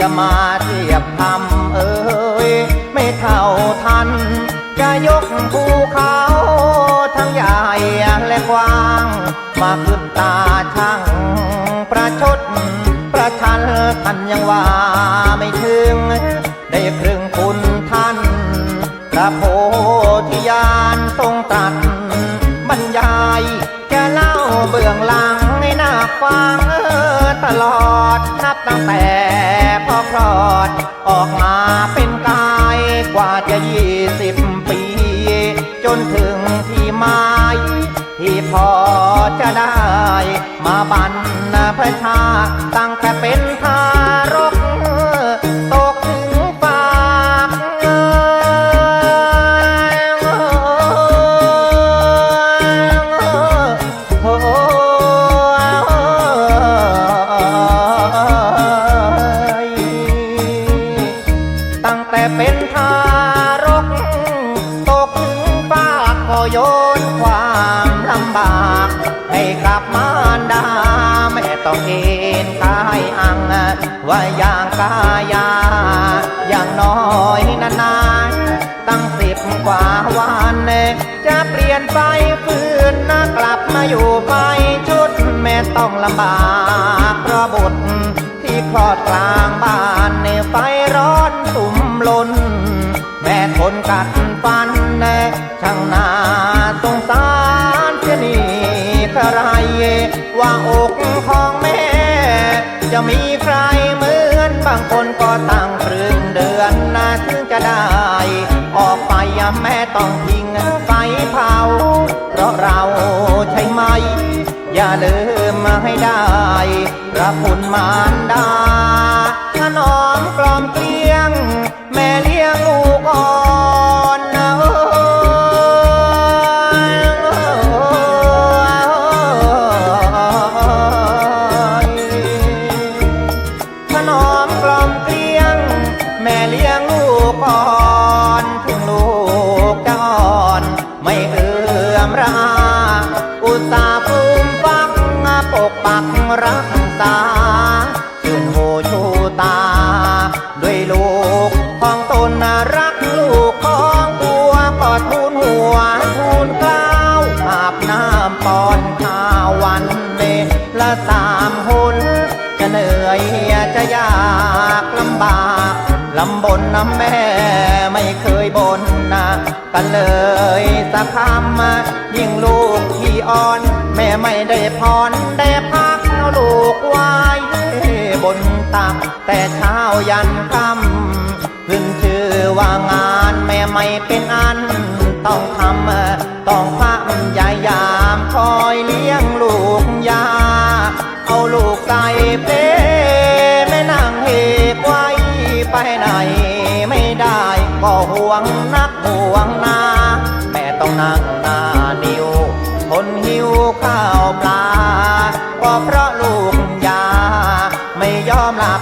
จะมาเทียบ กว่าวันจะเปลี่ยนไปฟื้นนะกลับมาอยู่ไปชุดแม่ต้องลำบาก แม่ต้องทิ้งไฟเผา เพราะเราใช่ไหม อย่าลืมมาให้ได้พระบคุณมารดาถนอมกลอมเกลี บากลำบนน้ำแม่ไม่เคยบนนะกันเลยสักคำยิ่งลูกที่อ่อน แม่ไม่ได้พรได้พักลูกวายบนตักแต่เช้ายันค่ำขึ้นชื่อว่างานแม่ไม่เป็นอัน ต้องทำต้องพะยายามคอยเลี้ยงลูกยา เอาลูกใส่เป ก็ห่วงนักห่วงนาแม่ต้องนั่งหน้านิวทนหิวข้าวปลา ก็เพราะลูกยา ไม่ยอมหลับ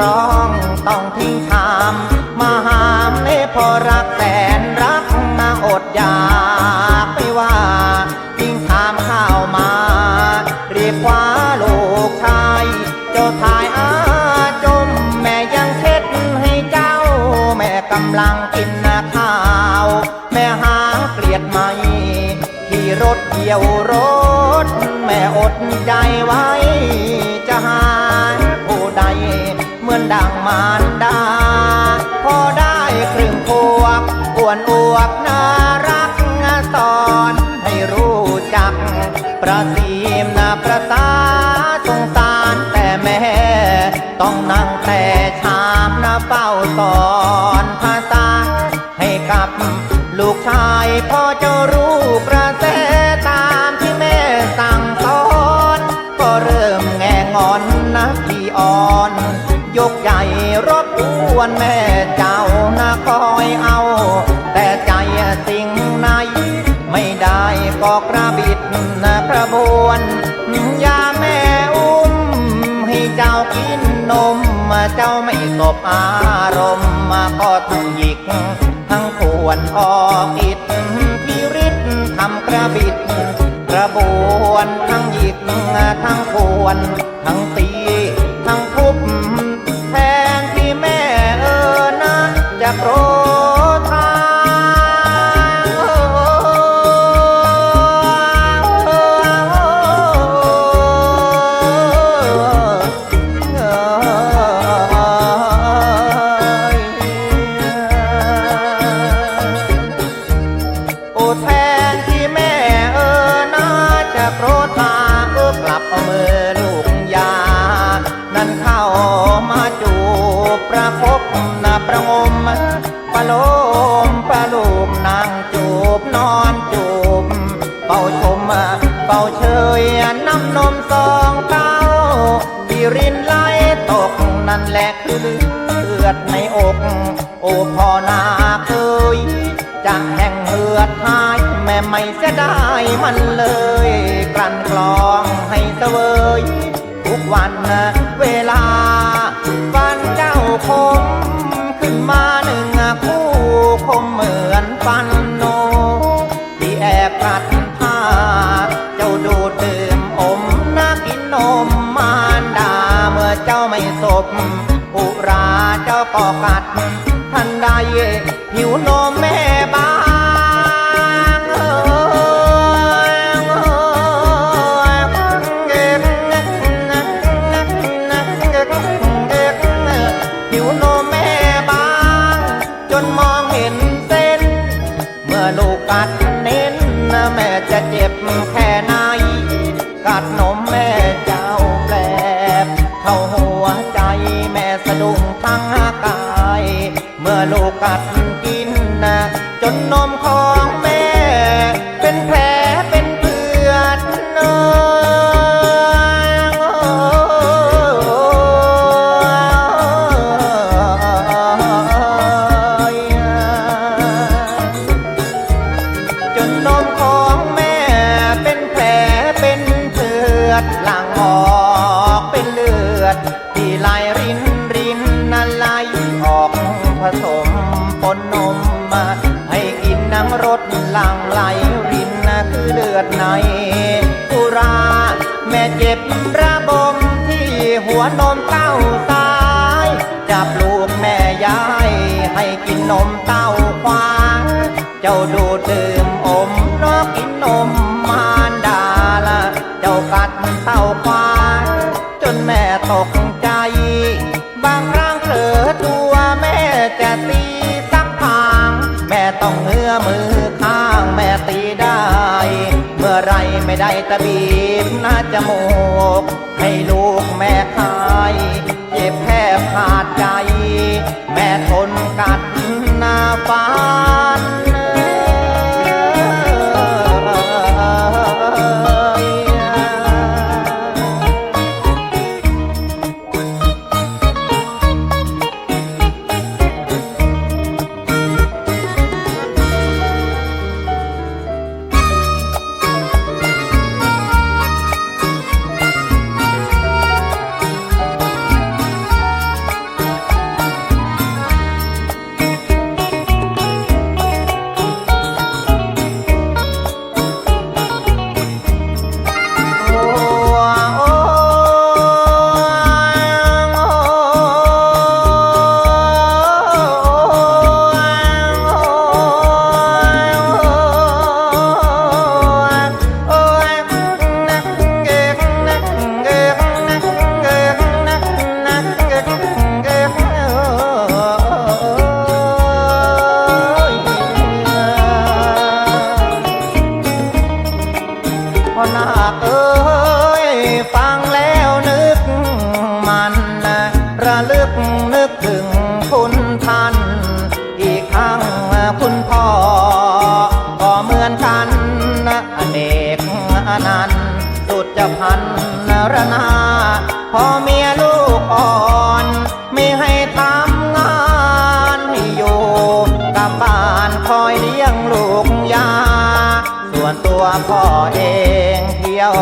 รอ ประสีมนาประ ทั้งหยิกทั้งปวนออกิดพิริตทำกระบิดกระบวนทั้งหยิกทั้งปวนทั้ง กัด ทันใดผิวนมแม่บางเผิวนมแม่บาง จนมองเห็นเส้น เมื่อลูกกัดเน้นแม่จะเจ็บแค่ไหนกัดนมแม่เจ้าแปลบเข้าหัวใจแม่สะดุ้งทั้งก ลูกกัดกินนะจนนมคอ เจ็บระบมที่หัวนมเต้าซ้าย จับลูกแม่ยาย ให้กินนมเต้าควา เจ้าดูดื่มอมนอกกินนมมารดาละเจ้ากัดเต้าควา จนแม่ตกใจ บางครั้งเผลอตัวแม่จะตีสักพาง แม่ต้องเอื้อมือข้างแม่ตีได้ เมื่อไรไม่ได้ตะบี จมูกให้ลูกแม่ อนันสุดจะพันรนาพอเมียลูกอ่อน ไม่ให้ทำงานให้อยู่กับบ้านคอยเลี้ยงลูกยา ส่วนตัวพ่อเองเที่ยว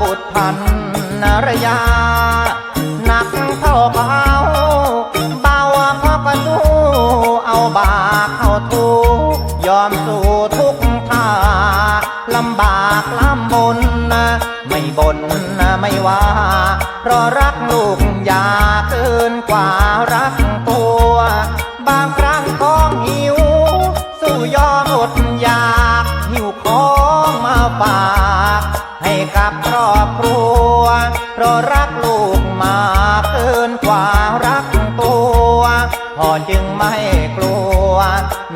บุตรพันนรยา หนักเท่าเบาเบาเขาก็สู้เอาบาเข้าทูยอมสู้ทุกท่าลำบากลำบนไม่บนไม่ว่า เพราะรักลูกอยาเกินกว่ารัก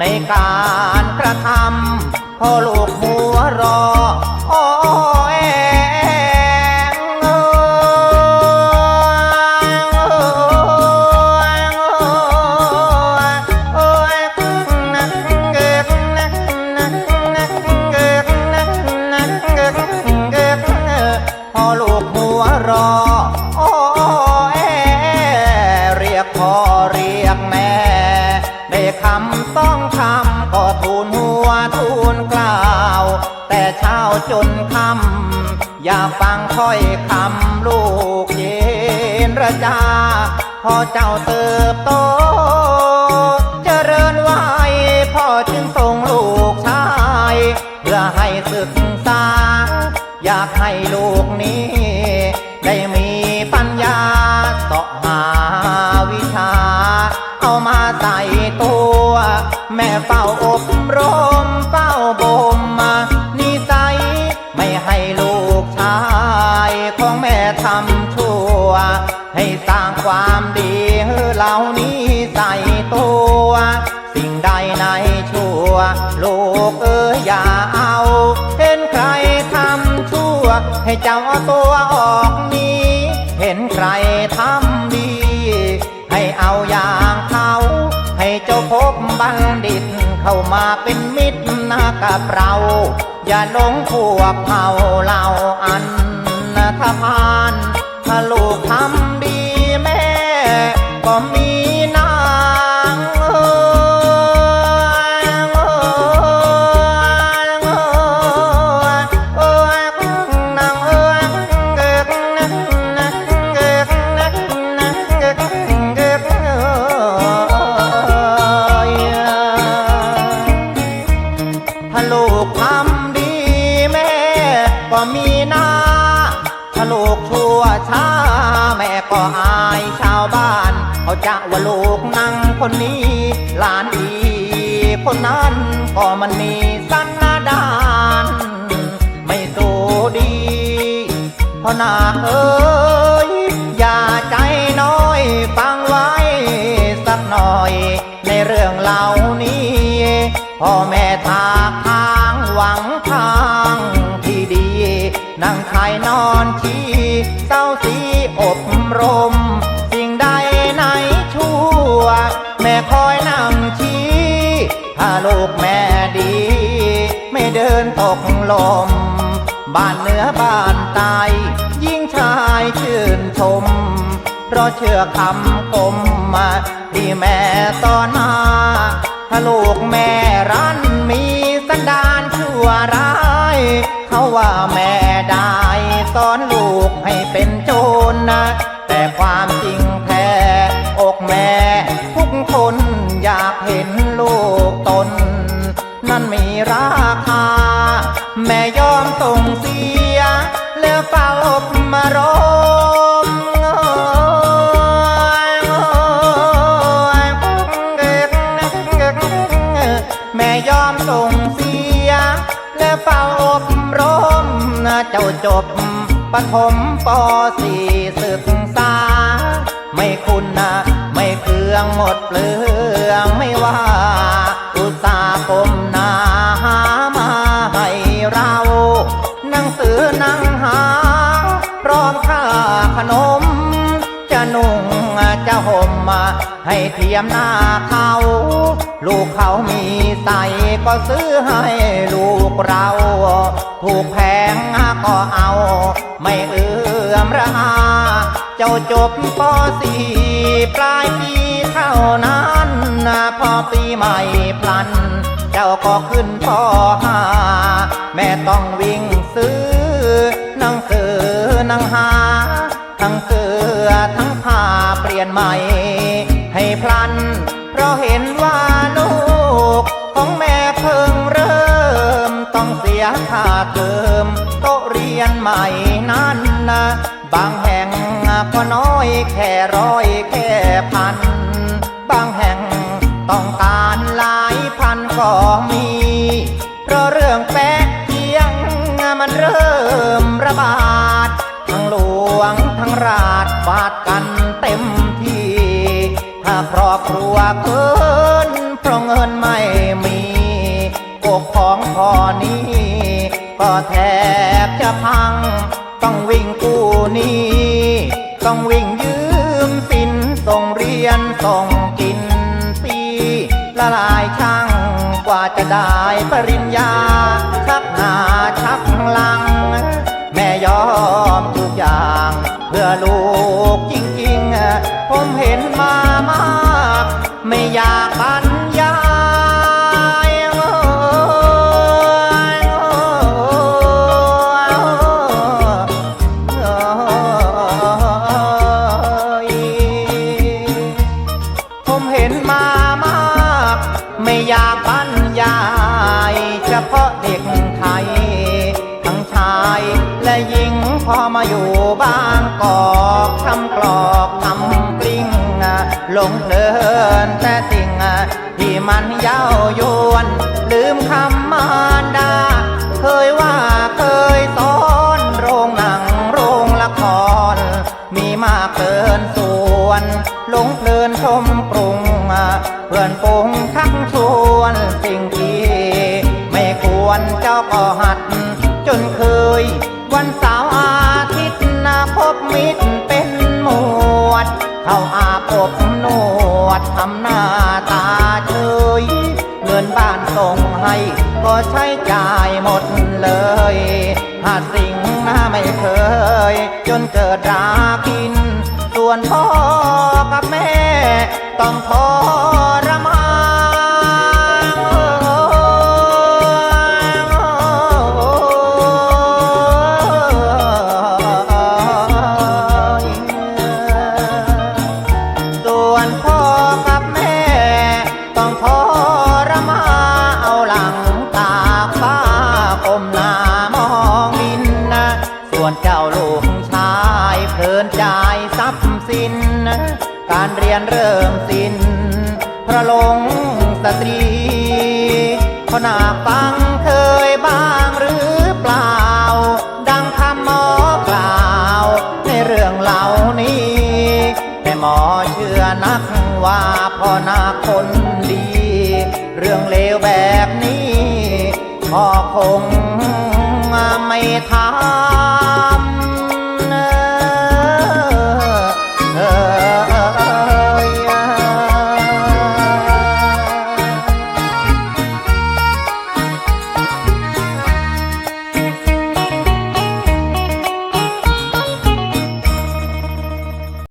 ในการกระทำพอลูกหัวรออ้อ พอเจ้าเติบโต เจริญวัยพ่อจึงส่งลูกชาย เพื่อให้ศึกษา อยากให้ลูกนี้ ได้มี ให้เจ้าตัวออกนี้ เห็นใครทำดี ให้เอาอย่างเขาให้เจ้าพบบัณฑิต เข้ามาเป็นมิตรนะกับเรา อย่าหลงพวกเผาเหล่าอันนทพานถ้าลูกทำดีแม่ก็มี คนนี้ หลานดี คนนั้นก็มันมีสันดาน ไม่สูดีเพราะนาเอ้ยอย่าใจน้อยฟังไว้สักหน่อย ในเรื่องเหล่านี้พ่อแม่ กลม บ้านเหนือบ้านใตายยิ่งชายชื่นชม เพราะเชื่อคำคมมาที่แม่ตอนมาถ้าลูกแม่รัน แม่ยอมส่งเสีย แล้วเฝ้าอบมารมแม่ยอมส่งเสีย แล้วเฝ้าอบรมนะเจ้าจบปฐมปสี่ศึกษา ไม่คุณนะไม่เครื่องหมดเปลือ ให้เทียมหน้าเขา ลูกเขามีใส่ก็ซื้อให้ลูกเรา ถูกแพงก็เอา ไม่เอื้อมระอาเจ้าจบปสี่ปลายปีเท่านั้นพอปีใหม่พลัน เจ้าก็ขึ้นปห้าแม่ต้องวิ่งซื้อหนังสือหนังหา ทั้งเสื้อทั้งผ้าเปลี่ยนใหม่ พลัน เพราะเห็นว่าลูก ของแม่เพิ่งเริ่ม ต้องเสียค่าเทอมโตเรียนใหม่นั้นนะบางแห่งก็น้อยแค่ร้อยแค่พัน บางแห่งต้องการหลายพันก็มี เพราะเรื่องแป๊ะเกียงมันเริ่มระบาด ทั้งหลวงทั้งราชฟาดกัน ครัวเกินเพราะเงินไม่มีอกของพ่อนี้ ก็แทบจะพัง ต้องวิ่งกู้หนี้ ต้องวิ่งยืมสินส่งเรียนส่งกินปีละลายช่างกว่าจะได้ปริญญา ชักหน้าชักหลัง แม่ยอมทุกอย่าง เพื่อลูกจริงๆ ผมเห็นมามาก ไม่อยากบ้าน หลงเพลินแต่สิ่งที่มันเย้ายวน ลืมคำมารดาเคยว่า นเกิดรากิน ส่วนพ่อกับแม่ ต้องทอ พอหนาฟังเคยบ้างหรือเปล่า ดังคำหมอกล่าว ในเรื่องเหล่านี้ แต่หมอเชื่อนักว่าพ่อนาคนดี เรื่องเลวแบบนี้พ่อคงไม่ทำ